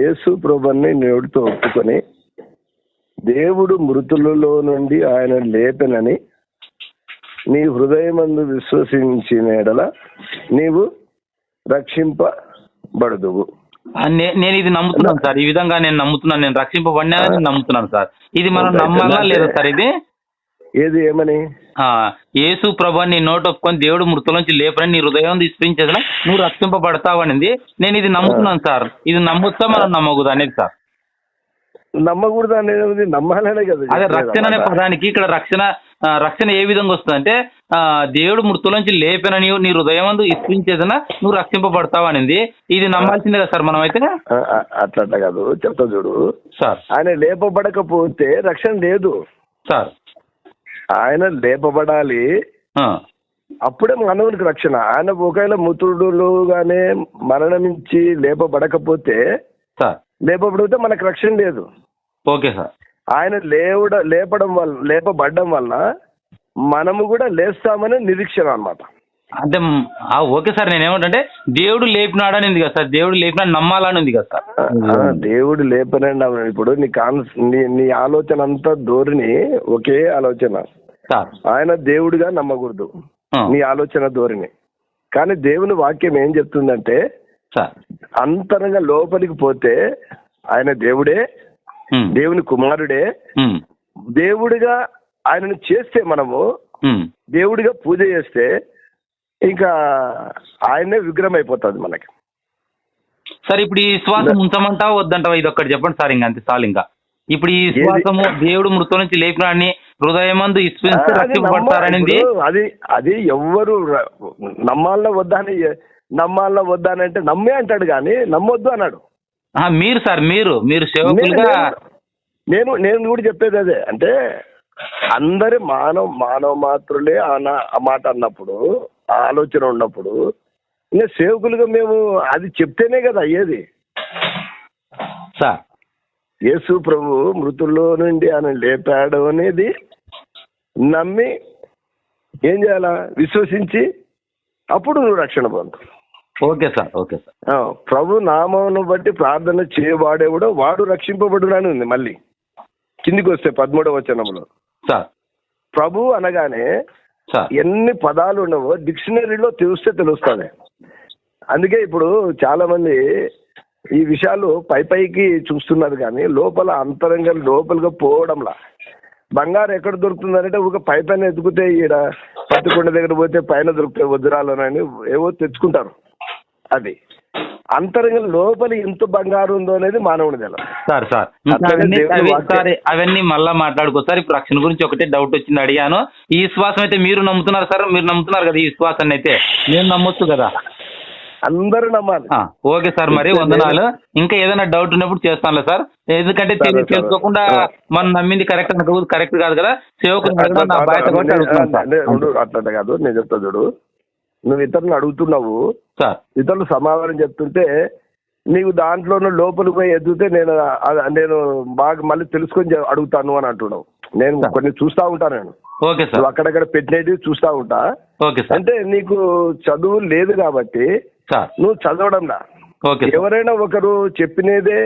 యేసు ప్రభుని నోటితో ఒప్పుకొని దేవుడు మృతులలో నుండి ఆయన లేపెనని నీ హృదయమందు విశ్వసించిన ఎడల నీవు రక్షింపబడదువు. నేను ఇది నమ్ముతున్నాను సార్. ఈ విధంగా నేను నమ్ముతున్నాను. నేను రక్షింపబడినానని నేను నమ్ముతున్నాను సార్. ఇది మనం నమ్మాలా లేదా సార్ ఇది? ఏది ఏమని? ఆ, యేసు ప్రభు నీ నోటు ఒప్పుకొని దేవుడు మృతులోంచి లేపని నీ హృదయం విశ్వించేసిన నువ్వు రక్షింపబడతావనింది నేను ఇది నమ్ముతున్నాను సార్. ఇది నమ్ముతా మనం నమ్మకూడదు అనేది సార్. నమ్మకూడదు అనేది నమ్మాలనే కదా అదే రక్షణ అనే. పదానికి ఇక్కడ రక్షణ రక్షణ ఏ విధంగా వస్తుందంటే ఆ, దేవుడు మృతులోంచి లేపిన నీవు నీ హృదయం అందు ఇప్పించేదన నువ్వు రక్షింపబడతావు అనింది ఇది నమ్మాల్సిందే కదా సార్ మనం అయితే అట్లా కాదు. చెప్తా చూడు. సార్. ఆయన లేపబడకపోతే రక్షణ లేదు. సార్. ఆయన లేపబడాలి. అప్పుడే మానవునికి రక్షణ. ఆయన ఒకవేళ మృతుడులుగానే మరణమించి లేపబడకపోతే లేపబడితే మనకు రక్షణ లేదు. Okay sir. ఆయన లేవడ లేపడం వల్ల లేపబడడం వల్ల మనము కూడా లేస్తామని నిరీక్షణ అన్నమాట. అంటే ఓకే సార్ నేను ఏమంటే దేవుడు లేపినాడని ఉంది కదా సార్ దేవుడు లేపినాడు నమ్మాలని ఉంది కదా సార్. దేవుడు లేపనండి అన్నాడు. ఇప్పుడు నీ కాన్ నీ నీ ఆలోచన అంతా ధోరణి ఒకే ఆలోచన. సార్. ఆయన దేవుడిగా నమ్మకూడదు. నీ ఆలోచన ధోరణి. కానీ దేవుని వాక్యం ఏం చెప్తుందంటే సార్. అంతరంగా లోపలికి పోతే ఆయన దేవుడే దేవుని కుమారుడే. దేవుడిగా ఆయనను చేస్తే మనము. దేవుడిగా పూజ చేస్తే ఇంకా ఆయనే విగ్రహం అయిపోతుంది మనకి. సార్ ఇప్పుడు ఈ శ్వాసం ఉంచమంటావా వద్దంటావా? ఇది ఒక్కటి చెప్పండి సార్ ఇంకా అంతే చాలు ఇంకా. ఇప్పుడు ఈ శ్వాసము దేవుడు మృతుల నుంచి లేపినాడని హృదయమందు అది రక్షింపబడతారనింది. అది అది ఎవ్వరు నమ్మాలన్నా వద్దా అని నమ్మాలన్నా వద్దా అని అంటే నమ్మే అంటాడు కానీ నమ్మొద్దు అన్నాడు. ఆ, మీరు సార్ మీరు మీరు నేను సేవకులుగా నేను నేను కూడా చెప్పేది అదే. అంటే అందరి మానవ మానవ మాత్రులే అన్న- ఆ మాట అన్నప్పుడు ఆలోచన ఉన్నప్పుడు ఇంకా సేవకులుగా మేము అది చెప్తేనే కదా అయ్యేది. సార్. యేసు ప్రభు మృతుల్లో నుండి ఆయన లేపాడు అనేది నమ్మి ఏం చేయాలా? విశ్వసించి అప్పుడు నువ్వు రక్షణ పొందు ఓకే సార్ ఓకే సార్. ప్రభు నామమును బట్టి ప్రార్థన చేయవాడేవాడో వాడు రక్షింపబడునని ఉంది మళ్ళీ. కిందికి వస్తే పదమూడవ వచనంలో. సార్. ప్రభు అనగానే ఎన్ని పదాలు ఉండవో డిక్షనరీలో తెలిస్తే తెలుస్తుంది అందుకే ఇప్పుడు చాలా మంది ఈ విషయాలు పై పైకి చూస్తున్నారు కానీ లోపల అంతరంగం లోపలిగా పోవడంలా. బంగారం ఎక్కడ దొరుకుతుందంటే ఒక పై పైన ఎత్తుకుతే ఈడ పత్తికొండ దగ్గర పోతే పైన దొరుకుతాయి వజ్రాలని ఏవో తెచ్చుకుంటారు. అది. అంతరంగం లోపల ఎంత బంగారం ఉందో అనేది మానవుని తెల. Sir sir. అవన్నీ మళ్ళా మాట్లాడుకో. సార్ ఇప్పుడు రక్షణ గురించి ఒకటే డౌట్ వచ్చింది అడిగాను. ఈ విశ్వాసం అయితే మీరు నమ్ముతున్నారు సార్ మీరు నమ్ముతున్నారు కదా ఈ విశ్వాసాన్ని అయితే? నేను నమ్మొచ్చు కదా? అందరూ నమ్మాలి. ఓకే సార్ మరి వందనాలు. ఇంకా ఏదైనా డౌట్ ఉన్నప్పుడు చేస్తానులే సార్. ఎందుకంటే సరే. తెలుసుకోకుండా. మనం నమ్మింది కరెక్ట్ కరెక్ట్ కాదు కదా. ఉండు, అట్లా కాదు. నేను చెప్తా చూడు. నువ్వు ఇతరులను అడుగుతున్నావు. ఇతరులు సమాధానం చెప్తుంటే నీవు దాంట్లోనూ లోపలికి పోయి ఎదిగితే నేను నేను బాగా మళ్ళీ తెలుసుకొని అడుగుతాను అని అంటున్నావు. నేను. కొన్ని చూస్తా ఉంటాను నేను. నువ్వు అక్కడక్కడ పెట్టినవి చూస్తా ఉంటా. అంటే నీకు చదువు లేదు కాబట్టి నువ్వు చదవడంలా ఎవరైనా ఒకరు చెప్పినదే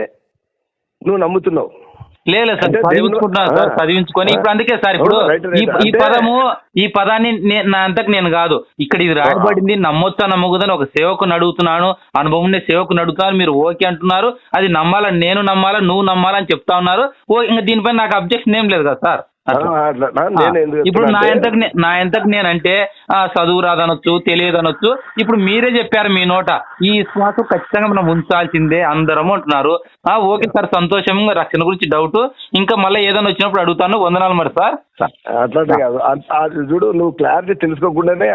నువ్వు నమ్ముతున్నావు. లేదు సార్ చదివించుకుంటున్నాను సార్. చదివించుకొని. ఇప్పుడు అందుకే సార్ ఇప్పుడు. ఈ పదము ఈ పదాన్ని నే- నా అంతకు నేను కాదు. ఇక్కడ ఇది రాయబడింది నమ్మొచ్చా నమ్మకూడదని ఒక సేవకుని అడుగుతున్నాను. అనుభవం ఉండే సేవకుని అడుగుతున్నాను మీరు ఓకే అంటున్నారు. అది నమ్మాలని నేను నమ్మాలా నువ్వు నమ్మాలని చెప్తా ఉన్నారు. ఓ ఇంకా దీనిపై నాకు అబ్జెక్షన్ ఏం లేదు కదా సార్. ఇప్పుడు నా ఎంతకు నే- ఎంతకు నేనంటే చదువు రాదనొచ్చు తెలియదు అనొచ్చు ఇప్పుడు మీరే చెప్పారు మీ నోట ఈ విశ్వాసం ఖచ్చితంగా మనం ఉంచాల్సిందే అందరము అంటున్నారు. ఆ, ఓకే సార్ సంతోషంగా రక్షణ గురించి డౌట్. ఇంకా మళ్ళీ ఏదైనా వచ్చినప్పుడు అడుగుతాను. వందనాలు మరి సార్. సార్ అట్లా కాదు. చూడు నువ్వు క్లారిటీ తెలుసుకోకుండానే